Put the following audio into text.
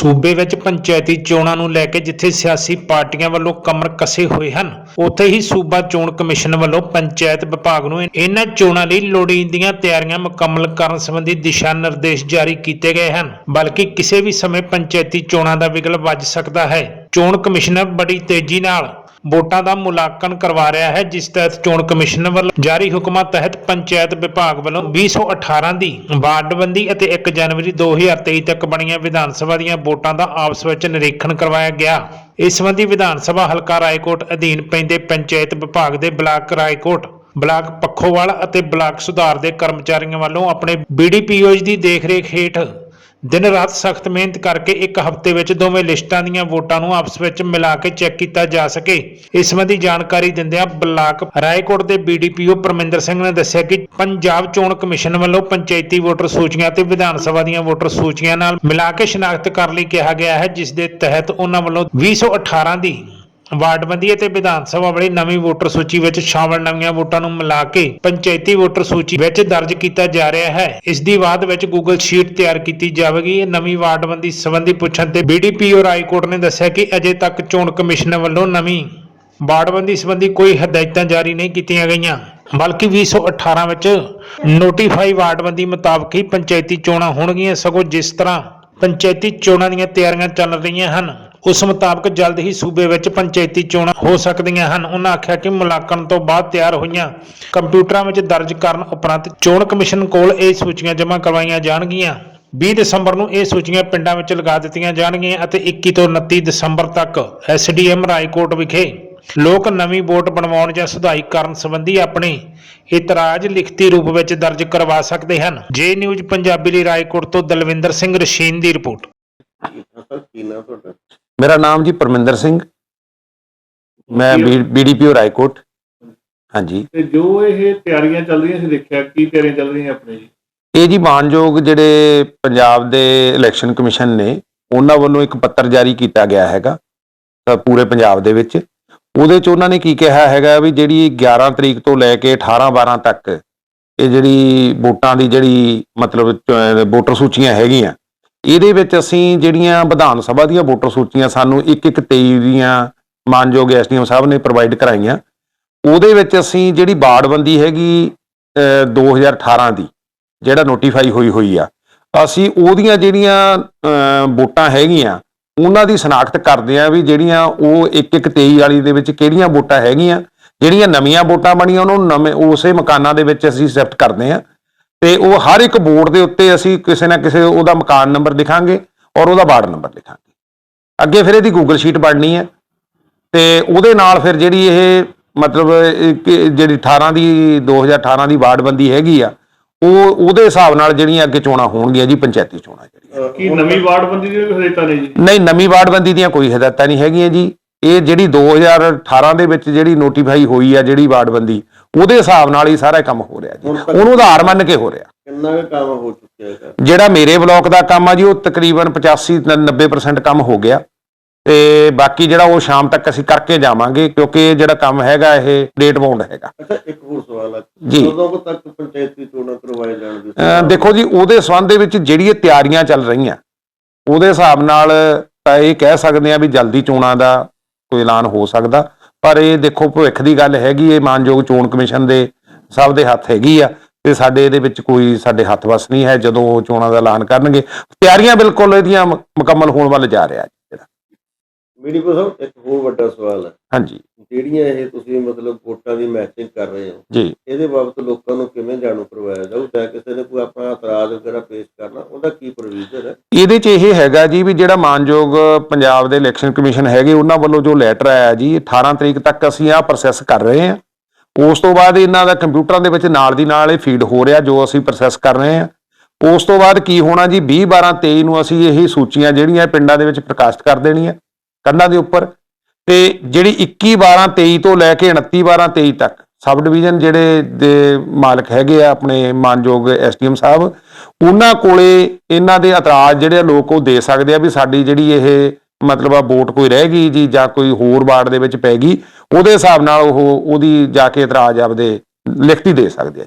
ਸੂਬੇ ਵਿੱਚ ਪੰਚਾਇਤੀ ਚੋਣਾਂ ਨੂੰ ਲੈ ਕੇ ਜਿੱਥੇ ਸਿਆਸੀ ਪਾਰਟੀਆਂ ਵੱਲੋਂ ਕਮਰ ਕਸੇ ਹੋਏ ਹਨ, ਉੱਥੇ ਹੀ ਸੂਬਾ ਚੋਣ ਕਮਿਸ਼ਨ ਵੱਲੋਂ ਪੰਚਾਇਤ ਵਿਭਾਗ ਨੂੰ ਇਹਨਾਂ ਚੋਣਾਂ ਲਈ ਲੋੜੀਂਦੀਆਂ ਤਿਆਰੀਆਂ ਮੁਕੰਮਲ ਕਰਨ ਸੰਬੰਧੀ ਦਿਸ਼ਾ ਨਿਰਦੇਸ਼ ਜਾਰੀ ਕੀਤੇ ਗਏ ਹਨ। ਬਲਕਿ ਕਿਸੇ ਵੀ ਸਮੇਂ ਪੰਚਾਇਤੀ ਚੋਣਾਂ ਦਾ ਵਿਗਲ ਵੱਜ ਸਕਦਾ ਹੈ। ਚੋਣ ਕਮਿਸ਼ਨਰ ਬੜੀ ਤੇਜ਼ੀ ਨਾਲ ਵੋਟਾਂ ਦਾ ਮੁਲਾਂਕਣ ਕਰਵਾ ਰਿਹਾ ਹੈ, ਜਿਸ ਤਹਿਤ ਚੋਣ ਕਮਿਸ਼ਨ ਵੱਲੋਂ ਜਾਰੀ ਹੁਕਮਾਂ ਤਹਿਤ ਪੰਚਾਇਤ ਵਿਭਾਗ ਵੱਲੋਂ 2018 ਦੀ ਵਾਰਡਬੰਦੀ ਅਤੇ 1 ਜਨਵਰੀ 2023 ਤੱਕ ਬਣੀਆਂ ਵਿਧਾਨ ਸਭਾ ਦੀਆਂ ਵੋਟਾਂ ਦਾ ਆਪਸ ਵਿੱਚ ਨਿਰੀਖਣ ਕਰਵਾਇਆ ਗਿਆ। ਇਸ ਸੰਬੰਧੀ ਵਿਧਾਨ ਸਭਾ ਹਲਕਾ ਰਾਏਕੋਟ ਅਧੀਨ ਪੈਂਦੇ ਪੰਚਾਇਤ ਵਿਭਾਗ ਦੇ ਬਲਾਕ ਰਾਏਕੋਟ, ਬਲਾਕ ਪੱਖੋਵਾਲ ਅਤੇ ਬਲਾਕ ਸੁਧਾਰ ਦੇ ਕਰਮਚਾਰੀਆਂ ਵੱਲੋਂ ਆਪਣੇ ਬੀਡੀਪੀਓਜ਼ ਦੀ ਦੇਖਰੇਖ ਹੇਠ ਦਿਨ ਰਾਤ ਸਖਤ ਮਿਹਨਤ ਕਰਕੇ ਇੱਕ ਹਫ਼ਤੇ ਵਿੱਚ ਦੋਵੇਂ ਲਿਸਟਾਂ ਦੀਆਂ ਵੋਟਾਂ ਨੂੰ ਆਪਸ ਵਿੱਚ ਮਿਲਾ ਕੇ ਚੈੱਕ ਕੀਤਾ ਜਾ ਸਕੇ। ਇਸ ਸੰਬੰਧੀ ਜਾਣਕਾਰੀ ਦਿੰਦਿਆਂ ਬਲਾਕ ਰਾਏਕੋਟ ਦੇ ਬੀਡੀਪੀਓ ਪਰਮਿੰਦਰ ਸਿੰਘ ਨੇ ਦੱਸਿਆ ਕਿ ਪੰਜਾਬ ਚੋਣ ਕਮਿਸ਼ਨ ਵੱਲੋਂ ਪੰਚਾਇਤੀ ਵੋਟਰ ਸੂਚੀਆਂ ਤੇ ਵਿਧਾਨ ਸਭਾ ਦੀਆਂ ਵੋਟਰ ਸੂਚੀਆਂ ਨਾਲ ਮਿਲਾ ਕੇ ਸ਼ਨਾਖਤ ਕਰਨ ਲਈ ਕਿਹਾ ਗਿਆ ਹੈ, ਜਿਸ ਦੇ ਤਹਿਤ ਉਹਨਾਂ ਵੱਲੋਂ 2018 ਦੀ ਵਾਰਡਬੰਦੀ ਅਤੇ ਵਿਧਾਨ ਸਭਾ ਵਾਲੀ ਨਵੀਂ ਵੋਟਰ ਸੂਚੀ ਵਿੱਚ ਸ਼ਾਮਲ ਨਵੀਆਂ ਵੋਟਾਂ ਨੂੰ ਮਿਲਾ ਕੇ ਪੰਚਾਇਤੀ ਵੋਟਰ ਸੂਚੀ ਵਿੱਚ ਦਰਜ ਕੀਤਾ ਜਾ ਰਿਹਾ ਹੈ। ਇਸ ਦੀ ਬਾਅਦ ਵਿੱਚ ਗੂਗਲ ਸ਼ੀਟ ਤਿਆਰ ਕੀਤੀ ਜਾਵੇਗੀ। ਇਹ ਨਵੀਂ ਵਾਰਡਬੰਦੀ ਸੰਬੰਧੀ ਪੁੱਛਣ ਤੇ ਬੀਡੀਪੀਓ ਰਾਏਕੋਟ ਨੇ ਦੱਸਿਆ ਕਿ ਅਜੇ ਤੱਕ ਚੋਣ ਕਮਿਸ਼ਨ ਵੱਲੋਂ ਨਵੀਂ ਵਾਰਡਬੰਦੀ ਸੰਬੰਧੀ ਕੋਈ ਹਦਾਇਤਾਂ ਜਾਰੀ ਨਹੀਂ ਕੀਤੀਆਂ ਗਈਆਂ, ਬਲਕਿ 2018 ਵਿੱਚ ਨੋਟੀਫਾਈ ਵਾਰਡਬੰਦੀ ਮੁਤਾਬਕ ਹੀ ਪੰਚਾਇਤੀ ਚੋਣਾਂ ਹੋਣਗੀਆਂ, ਸਗੋਂ ਜਿਸ ਤਰ੍ਹਾਂ ਪੰਚਾਇਤੀ ਚੋਣਾਂ ਦੀਆਂ ਤਿਆਰੀਆਂ ਚੱਲ ਰਹੀਆਂ ਹਨ ਉਸ ਮੁਤਾਬਕ ਜਲਦ ਹੀ ਸੂਬੇ ਵਿੱਚ ਪੰਚਾਇਤੀ ਚੋਣਾਂ ਹੋ ਸਕਦੀਆਂ ਹਨ। ਉਹਨਾਂ ਆਖਿਆ ਕਿ ਮੁਲਾਂਕਣ ਤੋਂ ਬਾਅਦ ਤਿਆਰ ਹੋਈਆਂ ਕੰਪਿਊਟਰਾਂ ਵਿੱਚ ਦਰਜ ਕਰਨ ਉਪਰੰਤ ਚੋਣ ਕਮਿਸ਼ਨ ਕੋਲ ਇਹ ਸੂਚੀਆਂ ਜਮ੍ਹਾਂ ਕਰਵਾਈਆਂ ਜਾਣਗੀਆਂ। 20 ਦਸੰਬਰ ਨੂੰ ਇਹ ਸੂਚੀਆਂ ਪਿੰਡਾਂ ਵਿੱਚ ਲਗਾ ਦਿੱਤੀਆਂ ਜਾਣਗੀਆਂ ਅਤੇ 21 ਤੋਂ 29 ਦਸੰਬਰ ਤੱਕ ਐਸਡੀਐਮ ਰਾਏਕੋਟ ਵਿਖੇ ਲੋਕ ਨਵੀਂ ਵੋਟ ਬਣਵਾਉਣ ਜਾਂ ਸੁਧਾਈ ਕਰਨ ਸੰਬੰਧੀ ਆਪਣੇ ਇਤਰਾਜ਼ ਲਿਖਤੀ ਰੂਪ ਵਿੱਚ ਦਰਜ ਕਰਵਾ ਸਕਦੇ ਹਨ। ਜੇ ਨਿਊਜ਼ ਪੰਜਾਬੀ ਲਈ ਰਾਏਕੋਟ ਤੋਂ ਦਲਵਿੰਦਰ ਸਿੰਘ ਰਸ਼ੀਨ ਦੀ ਰਿਪੋਰਟ। ਸਰ ਕੀ ਨਾਮ ਤੁਹਾਡਾ? ਮੇਰਾ ਨਾਮ ਜੀ ਪਰਮਿੰਦਰ ਸਿੰਘ। ਮੈਂ ਬੀਡੀਪੀਓ ਰਾਏਕੋਟ ਹਾਂਜੀ। ਤੇ ਜੋ ਇਹ ਤਿਆਰੀਆਂ ਚੱਲ ਰਹੀਆਂ ਸੀ ਦੇਖਿਆ ਕੀ ਤਿਆਰੀਆਂ ਚੱਲ ਰਹੀਆਂ ਆਪਣੇ ਜੀ? ਇਹ ਜੀ ਮਾਨਯੋਗ ਜਿਹੜੇ ਪੰਜਾਬ ਦੇ ਇਲੈਕਸ਼ਨ ਕਮਿਸ਼ਨ ਨੇ ਉਹਨਾਂ ਵੱਲੋਂ ਇੱਕ ਪੱਤਰ ਜਾਰੀ ਕੀਤਾ ਗਿਆ ਹੈਗਾ ਪੂਰੇ ਪੰਜਾਬ ਦੇ ਵਿੱਚ। ਉਹਦੇ ਚ ਉਹਨਾਂ ਨੇ ਕੀ ਕਿਹਾ ਹੈਗਾ ਵੀ ਜਿਹੜੀ 11 ਤਰੀਕ ਤੋਂ ਲੈ ਕੇ 18 12 ਤੱਕ ਇਹ ਜਿਹੜੀ ਵੋਟਾਂ ਦੀ ਜਿਹੜੀ ਮਤਲਬ ਵੋਟਰ ਸੂਚੀਆਂ ਹੈਗੀਆਂ ਇਹਦੇ ਵਿੱਚ ਅਸੀਂ ਜਿਹੜੀਆਂ ਵਿਧਾਨ ਸਭਾ ਦੀਆਂ ਵੋਟਰ ਸੂਚੀਆਂ ਸਾਨੂੰ 1-1-23 ਦੀਆਂ ਮਾਨਯੋਗ ਐਸਡੀਐਮ ਸਾਹਿਬ ਨੇ ਪ੍ਰੋਵਾਈਡ ਕਰਾਈਆਂ ਉਹਦੇ ਵਿੱਚ ਅਸੀਂ ਜਿਹੜੀ ਬਾੜਬੰਦੀ ਹੈਗੀ ਅਹ, 2018 ਦੀ ਜਿਹੜਾ ਨੋਟੀਫਾਈ ਹੋਈ ਹੋਈ ਆ ਅਸੀਂ ਉਹਦੀਆਂ ਜਿਹੜੀਆਂ ਅਹ, ਵੋਟਾਂ ਹੈਗੀਆਂ ਉਹਨਾਂ ਦੀ ਸ਼ਨਾਖਤ ਕਰਦੇ ਆ ਵੀ ਜਿਹੜੀਆਂ ਉਹ 1-1-23 ਵਾਲੀ ਦੇ ਵਿੱਚ ਕਿਹੜੀਆਂ ਵੋਟਾਂ ਹੈਗੀਆਂ ਜਿਹੜੀਆਂ ਨਵੀਆਂ ਵੋਟਾਂ ਬਣੀਆਂ ਉਹਨਾਂ ਨੂੰ ਨਵੇਂ ਉਸੇ ਮਕਾਨਾਂ ਦੇ ਵਿੱਚ ਅਸੀਂ ਸ਼ਿਫਟ ਕਰਦੇ ਆ। ਤੇ ਉਹ ਹਰ ਇੱਕ ਬੋਰਡ ਦੇ ਉੱਤੇ ਅਸੀਂ ਕਿਸੇ ਨਾ ਕਿਸੇ ਉਹਦਾ ਮਕਾਨ ਨੰਬਰ ਲਿਖਾਂਗੇ ਔਰ ਉਹਦਾ ਵਾਰਡ ਨੰਬਰ ਲਿਖਾਂਗੇ। ਅੱਗੇ ਫਿਰ ਇਹਦੀ ਗੂਗਲ ਸ਼ੀਟ ਬਣਨੀ ਹੈ ਤੇ ਉਹਦੇ ਨਾਲ ਫਿਰ ਜਿਹੜੀ ਇਹ ਮਤਲਬ ਜਿਹੜੀ 18 ਦੀ 2018 ਦੀ ਵਾਰਡਬੰਦੀ ਹੈਗੀ ਆ ਉਹ ਉਹਦੇ ਹਿਸਾਬ ਨਾਲ ਜਿਹੜੀਆਂ ਅੱਗੇ ਚੋਣਾਂ ਹੋਣਗੀਆਂ ਜੀ ਪੰਚਾਇਤੀ ਚੋਣਾਂ ਜਿਹੜੀਆਂ। ਕੀ ਨਵੀਂ ਵਾਰਡਬੰਦੀ ਦੀਆਂ ਵੀ ਹਦਾਇਤਾਂ ਨੇ ਜੀ? ਨਹੀਂ ਨਵੀਂ ਵਾਰਡਬੰਦੀ ਦੀਆਂ ਕੋਈ ਹਦਾਇਤਾਂ ਨਹੀਂ ਹੈਗੀਆਂ ਜੀ। ਇਹ ਜਿਹੜੀ 2018 ਦੇ ਵਿੱਚ ਜਿਹੜੀ ਨੋਟੀਫਾਈ ਹੋਈ ਆ ਜਿਹੜੀ ਵਾਰਡਬੰਦੀ ਉਹਦੇ ਹਿਸਾਬ ਨਾਲ ਹੀ ਸਾਰਾ ਕੰਮ ਹੋ ਰਿਹਾ ਜੀ। ਉਹਨੂੰ ਆਧਾਰ ਮੰਨ ਕੇ ਹੋ ਰਿਹਾ। ਕਿੰਨਾ ਕੁ ਕੰਮ ਹੋ ਚੁੱਕਿਆ ਹੈਗਾ ਜਿਹੜਾ ਮੇਰੇ ਬਲਾਕ ਦਾ ਕੰਮ ਆ ਜੀ ਉਹ ਤਕਰੀਬਨ 85 ਨ- 90% ਕੰਮ ਹੋ ਗਿਆ। ਤੇ ਬਾਕੀ ਜਿਹੜਾ ਉਹ ਸ਼ਾਮ ਤੱਕ ਅਸੀਂ ਕਰਕੇ ਜਾਵਾਂਗੇ ਕਿਉਂਕਿ ਇਹ ਜਿਹੜਾ ਕੰਮ ਹੈਗਾ ਇਹ ਡੇਟ ਬਾਉਂਡ ਹੈਗਾ। ਅੱਛਾ ਇੱਕ ਹੋਰ ਸਵਾਲ ਹੈ ਜੀ। ਕਦੋਂ ਤੱਕ ਪੰਚਾਇਤੀ ਚੋਣਾਂ ਕਰਵਾਏ ਜਾਣ ਦੀ ਅਹ ਦੇਖੋ ਜੀ ਉਹਦੇ ਸੰਬੰਧ ਦੇ ਵਿੱਚ ਜਿਹੜੀ ਇਹ ਤਿਆਰੀਆਂ ਚੱਲ ਰਹੀਆਂ ਉਹਦੇ ਹਿਸਾਬ ਨਾਲ ਤਾਂ ਇਹ ਕਹਿ ਸਕਦੇ ਆ ਵੀ ਜਲਦੀ ਚੋਣਾਂ ਦਾ ਕੋਈ ਐਲਾਨ ਹੋ ਸਕਦਾ। ਪਰ ਇਹ ਦੇਖੋ ਭਵਿੱਖ ਦੀ ਗੱਲ ਹੈਗੀ, ਇਹ ਮਾਨਯੋਗ ਚੋਣ ਕਮਿਸ਼ਨ ਦੇ ਸਭ ਦੇ ਹੱਥ ਹੈਗੀ ਆ ਤੇ ਸਾਡੇ ਇਹਦੇ ਵਿੱਚ ਕੋਈ ਸਾਡੇ ਹੱਥ ਵਸ ਨਹੀਂ ਹੈ ਜਦੋਂ ਉਹ ਚੋਣਾਂ ਦਾ ਐਲਾਨ ਕਰਨਗੇ। ਤਿਆਰੀਆਂ ਬਿਲਕੁਲ ਇਹਦੀਆਂ ਮੁਕੰਮਲ ਹੋਣ ਵੱਲ ਜਾ ਰਿਹਾ ਜੀ। ਜਿਹੜਾ। ਮੀਡੀ ਕੋ ਸਾਹਿਬ ਇੱਕ ਹੋਰ ਵੱਡਾ ਸਵਾਲ ਹੈ। ਹਾਂਜੀ। ਜਿਹੜੀਆਂ ਇਹ ਤੁਸੀਂ ਮਤਲਬ ਵੋਟਾਂ ਦੀ ਮੈਚਿੰਗ ਕਰ ਰਹੇ ਹੋ ਜੀ। ਇਹਦੇ ਬਾਬਤ ਲੋਕਾਂ ਨੂੰ ਕਿਵੇਂ ਜਾਣੂ ਕਰਵਾਇਆ ਜਾਊ? ਜਾਂ ਕਿਸੇ ਨੇ ਕੋਈ ਆਪਣਾ ਇਤਰਾਜ਼ ਵਗੈਰਾ ਪੇਸ਼ ਕਰਨਾ ਉਹਦਾ ਕੀ ਪ੍ਰੋਸੀਜਰ ਹੈ? ਇਹਦੇ 'ਚ ਇਹ ਹੈਗਾ ਜੀ ਵੀ ਜਿਹੜਾ ਮਾਨਯੋਗ ਪੰਜਾਬ ਦੇ ਇਲੈਕਸ਼ਨ ਕਮਿਸ਼ਨ ਹੈਗੇ ਉਹਨਾਂ ਵੱਲੋਂ ਜੋ ਲੈਟਰ ਆਇਆ ਜੀ 18 ਤਰੀਕ ਤੱਕ ਅਸੀਂ ਆਹ ਪ੍ਰੋਸੈਸ ਕਰ ਰਹੇ ਹਾਂ। ਉਸ ਤੋਂ ਬਾਅਦ ਇਹਨਾਂ ਦਾ ਕੰਪਿਊਟਰਾਂ ਦੇ ਵਿੱਚ ਨਾਲ ਦੀ ਨਾਲ ਇਹ ਫੀਡ ਹੋ ਰਿਹਾ ਜੋ ਅਸੀਂ ਪ੍ਰੋਸੈਸ ਕਰ ਰਹੇ ਹਾਂ। ਉਸ ਤੋਂ ਬਾਅਦ ਕੀ ਹੋਣਾ ਜੀ 20 12 23 ਨੂੰ ਅਸੀਂ ਇਹ ਸੂਚੀਆਂ ਜਿਹੜੀਆਂ ਪਿੰਡਾਂ ਦੇ ਵਿੱਚ ਪ੍ਰਕਾਸ਼ਿਤ ਕਰ ਦੇਣੀਆਂ। ਕੰਧਾਂ ਦੇ ਉੱਪਰ। ਤੇ ਜਿਹੜੀ 21 12 23 ਤੋਂ ਲੈ ਕੇ 29 12 23 ਤੱਕ ਸਬ ਡਿਵੀਜ਼ਨ ਜਿਹੜੇ ਦੇ ਮਾਲਕ ਹੈਗੇ ਆ ਆਪਣੇ ਮਾਨਯੋਗ ਐਸਡੀਐਮ ਸਾਹਿਬ, ਉਹਨਾਂ ਕੋਲੇ ਇਹਨਾਂ ਦੇ ਇਤਰਾਜ਼ ਜਿਹੜੇ ਆ ਲੋਕ ਉਹ ਦੇ ਸਕਦੇ ਆ ਵੀ ਸਾਡੀ ਜਿਹੜੀ ਇਹ ਮਤਲਬ ਆ ਵੋਟ ਕੋਈ ਰਹਿ ਗਈ ਜੀ ਜਾਂ ਕੋਈ ਹੋਰ ਵਾਰਡ ਦੇ ਵਿੱਚ ਪੈ ਗਈ, ਉਹਦੇ ਹਿਸਾਬ ਨਾਲ ਉਹ ਉਹਦੀ ਜਾ ਕੇ ਇਤਰਾਜ਼ ਆਪਦੇ ਲਿਖਤੀ ਦੇ ਸਕਦੇ ਆ